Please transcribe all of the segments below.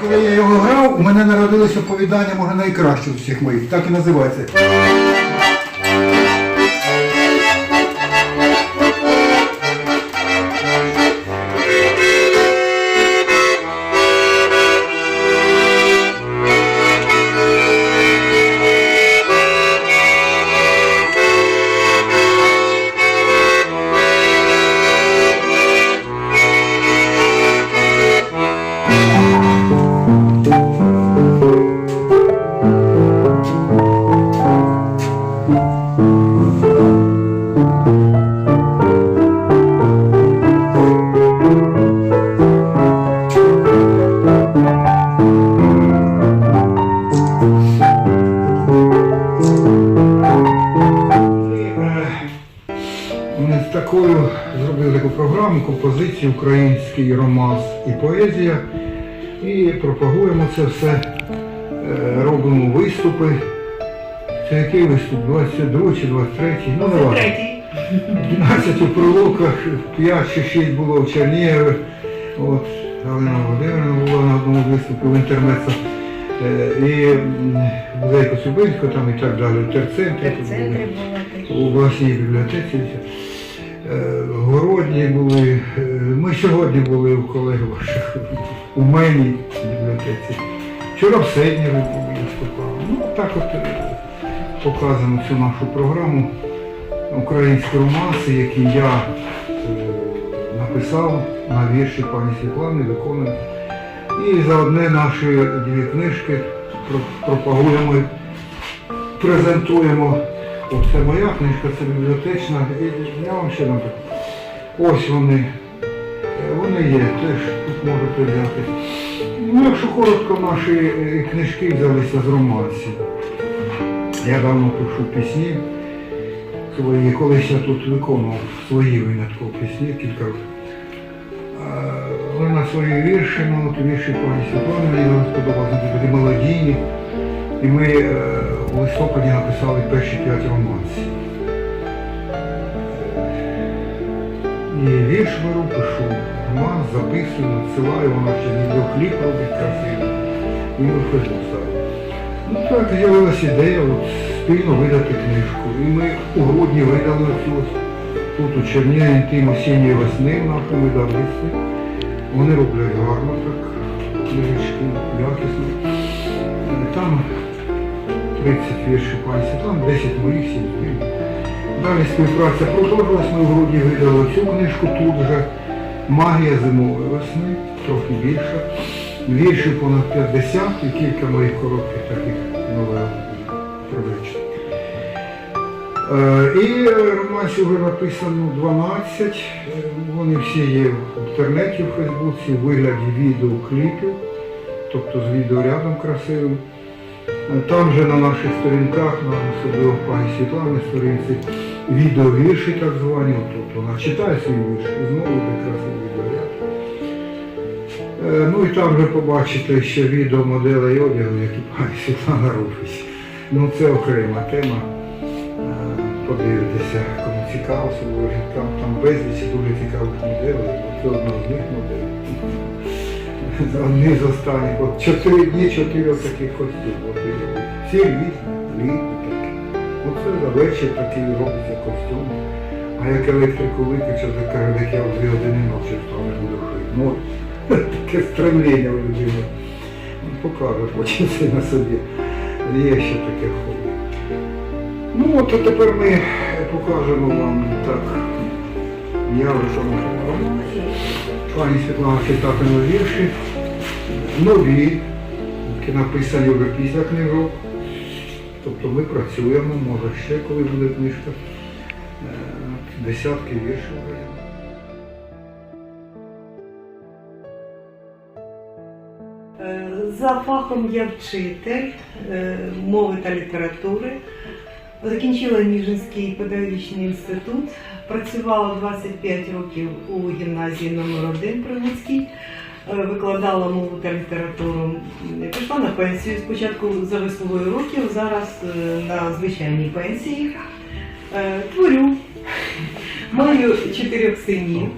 Коли я його грав, у мене народилось оповідання, може, найкраще з всіх моїх, так і називається. І поезія. І пропагуємо це все, Е, робимо виступи. Це який виступ? 22 чи 23? Ну, не важливо. 12 у Прилуках, 5 чи 6 було в Чернігові. От, Галина Володимирівна була на одному з виступів в інтернетах. І м, музей Коцюбинського там і так далі, було у обласній бібліотеці. Е, Городні були. Ми сьогодні були у колег ваших у меній бібліотеці. Вчора в Седнєві були виступали. Ну, так от е, показуємо цю нашу програму українські романси, які я е, написав на вірші пані Світлани, виконую. І за одне наші дві книжки пропагуємо, презентуємо. Оце моя книжка, це бібліотечна. І я вам ще напишу. Ось вони. Вони є, теж тут можете взяти. Ну, якщо коротко, наші е, книжки взялися з романсів. Я давно пишу пісні свої, колись я тут виконував свої виняткові пісні, кілька. Е, Але на свої вірші, ну от вірші пані Світлани мені дуже сподобалися, вони такі мелодійні. І ми е, у листопаді написали перші п'ять романсів. І вірш беру, пишу, роман, записую, надсилаю, вона ще відеокліп робить красивий. І ми в Фейсбук ставимо. Ну так з'явилася ідея от, спільно видати книжку. І ми у грудні видали цю тут у Чернігові інтим осінньої весни в нашому видавництві. Вони роблять гарно так, книжечки, якісно. Там 30 віршів пані Світлани, 10 моїх, 7 спільних. Далі співпраця продовжилась, ми в грудні видали цю книжку тут вже. Магія зимової весни, трохи більше. Віршів понад 50 і кілька моїх коротких таких новел приречних. Е, І романсів вже написано 12. Е, Вони всі є в інтернеті, в Фейсбуці, у вигляді відеокліпів, тобто з відеорядом красивим. Там же на наших сторінках, на особливо пані Світлани сторінці, відеовірші так звані. Тут вона читає свій вірш знову йде красивий відеоряд. Е, Ну і там ви побачите ще відео моделей одягу, які пані Світлана робить. Ну це окрема тема. Е, Подивитися, кому цікаво, особливо житкам. Там безліч дуже цікавих моделей. Це одна з них моделей. Одні з останніх. От чотири дні, чотири таких костюмів. Всі різні, різні вечір такий робиться костюм. А як електрику виключив, то каже, як я в дві години ночі встав, не буду шити. Ну, таке стремління у людини. Ну, Покаже потім це на собі. Є ще таке хобі. Ну от а тепер ми покажемо вам так. Я вже роман. Пані Світлана читатиме вірші. Нові, які написані вже після книжок. Тобто ми працюємо, може ще коли буде книжка. Е, Десятки віршів. Е, За фахом я вчитель е, мови та літератури. Закінчила Ніжинський педагогічний інститут. Працювала 25 років у гімназії номер 1 при Луцькій. Е, Викладала мову та літературу. М, Пішла на пенсію спочатку за вислугою років, зараз е, на звичайній пенсії. Е, Творю Маю чотирьох синів.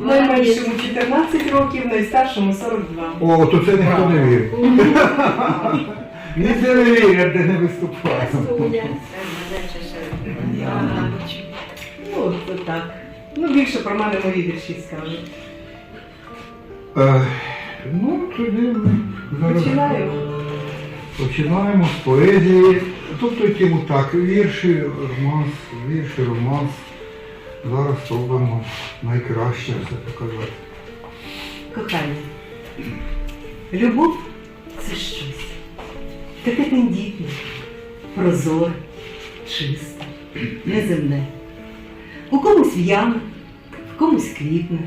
Найменшому 14 років, найстаршому 42. О, то це ніхто не вірить. Ніде не вірять, де не виступає. Ну, так. Ну, більше про мене мої вірші скажуть. Е, Ну, тоді ми зараз починаємо з поезії. Тобто тему так, вірші, романс, вірші, романс. Зараз спробуємо найкраще все показати. Кохання. Любов це щось. Таке тендітне, прозоре, чисте, неземне. У комусь в'яне, в комусь квітне,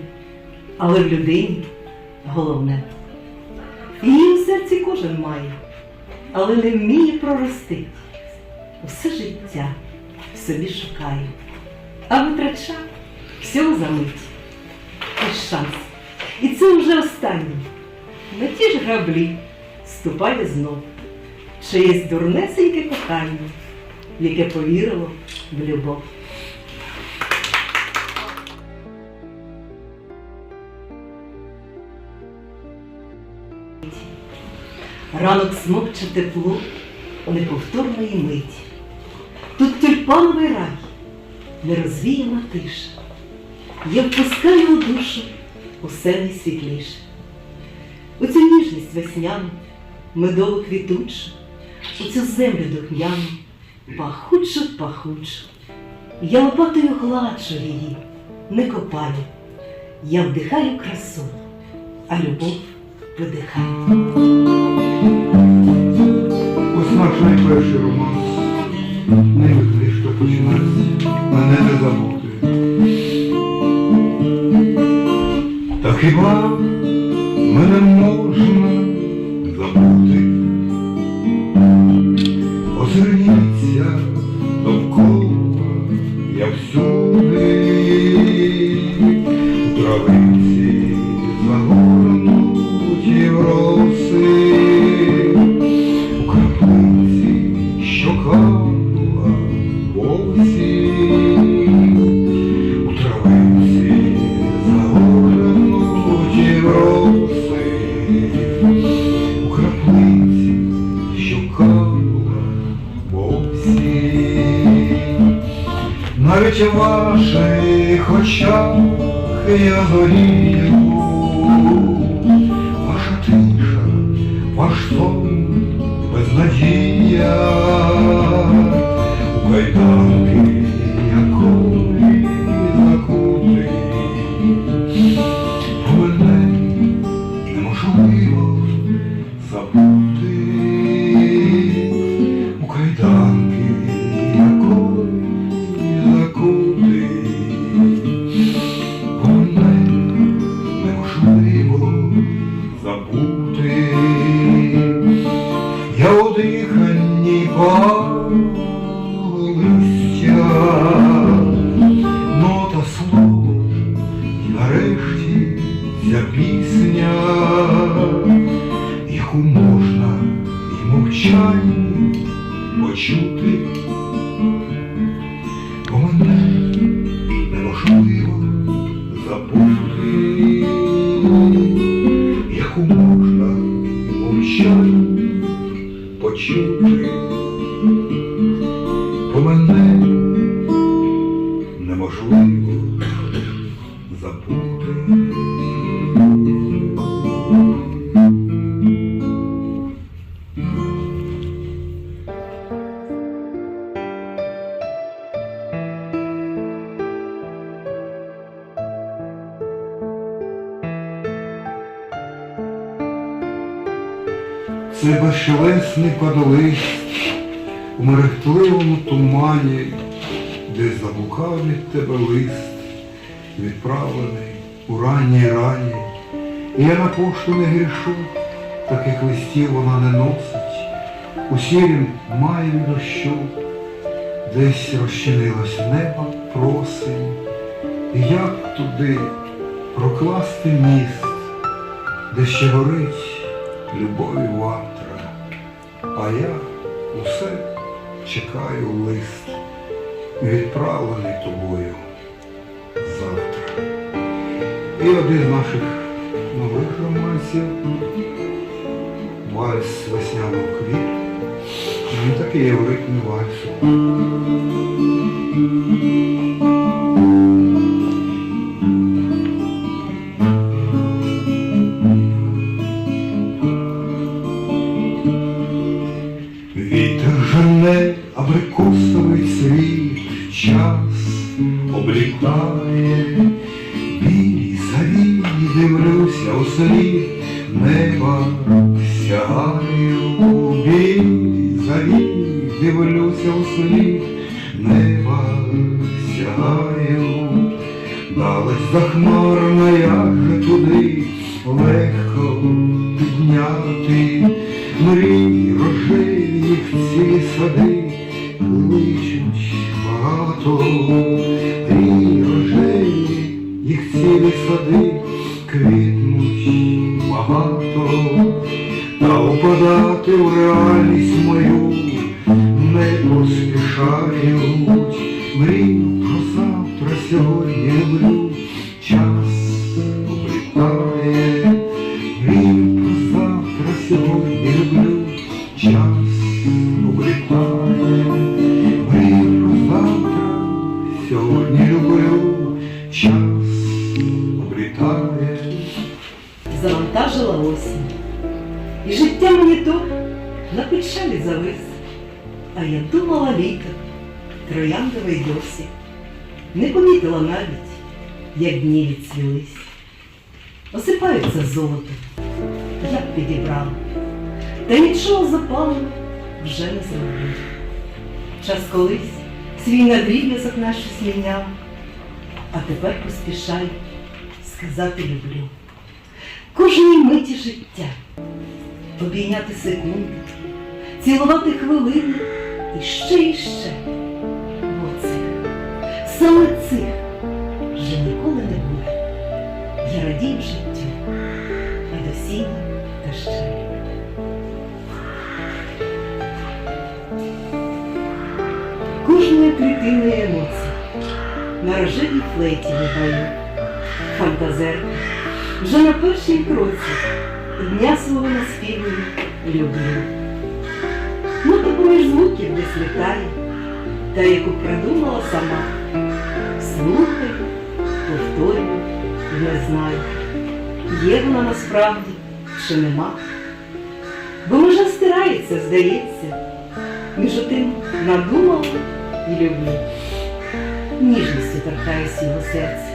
але в людині головне. Її у серці кожен має, але не вміє прорости. Усе життя в собі шукає, а витрача всього за мить. Ось шанс. І це вже останнє. На ті ж граблі ступає знов чиєсь дурнесеньке кохання, яке повірило в любов. Ранок смокче тепло неповторної миті. Тут тюльпановий рай, нерозвіяна тиша. Я впускаю у душу усе найсвітліше. У цю ніжність весняну, медово квітучу, у цю землю духмяну, пахучу, пахучу. Я лопатою гладжу її, не копаю. Я вдихаю красу, а любов видихає. Наш найперший романс. Не книжка починається. Мене не забути. Та хіба мене можна я горію, безшелесний падолист у мерехтливому тумані, де заблукав від тебе лист, відправлений у ранній рані. І я на пошту не грішу, таких листів вона не носить. У сірім маєм дощу, десь розчинилось небо просень. І як туди прокласти міст, де ще горить любові ватра, а я усе чекаю лист. відправлений тобою завтра. І один з наших нових романсів вальс весняного квіту. Він такий є в ритмі абрикосовий світ, час облітає, білі завії дивлюся у слід, неба сягаю, білі завії дивлюся у слід, неба сягаю, далась захмарна, як туди легко підняти мрій рожеві їх цілі сади багато, мрій рожеві їх цілі сади квітнуть багато, та упадати в реальність мою не поспішають. Мрію завантажила осінь. І життя мені то на печалі завис. А я думала літо, трояндовий досі. Не помітила навіть, як дні відцвілись. Осипаються золотом, я б підібрала. Та нічого запалу вже не зроблю. Час колись свій надрів'язок наш зміняв, а тепер поспішаю сказати люблю кожній миті життя, обійняти секунди, цілувати хвилини і ще і ще. Бо цих, саме цих вже ніколи не буде. Я радію життю, а до сіна та ще. Кожної клітинної емоції на рожевій флейті виграю фантазерка вже на першій кроці дня свого наспівую люблю. Нота поміж звуків десь літає, та яку придумала сама. Слухаю, повторюю, не знаю, є вона насправді чи нема. Бо межа стирається, здається, між отим надумала і люблю. Ніжністю торкаюсь його серця.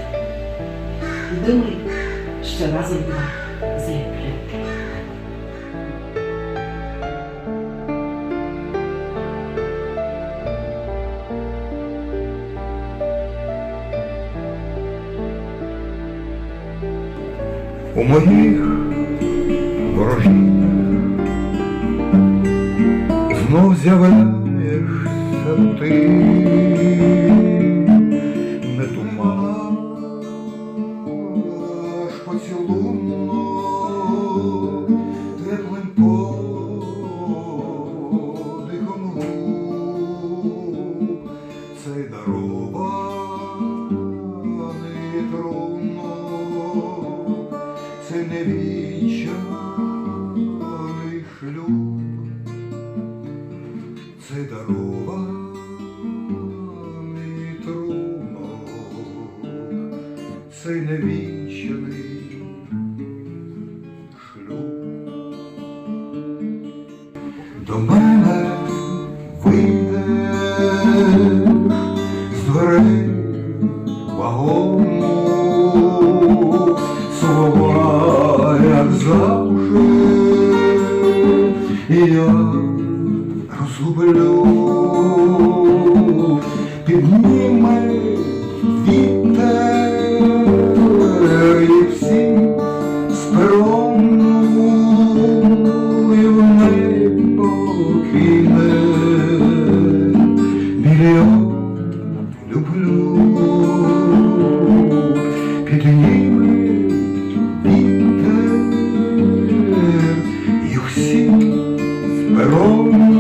Думаю, що разом два зліплю. У моїх ворожіннях знов з'являєшся ти, невінчаний шлюб. До мене вийде з дверей вагону слова, як завжди, і я розгублю, підніме миром.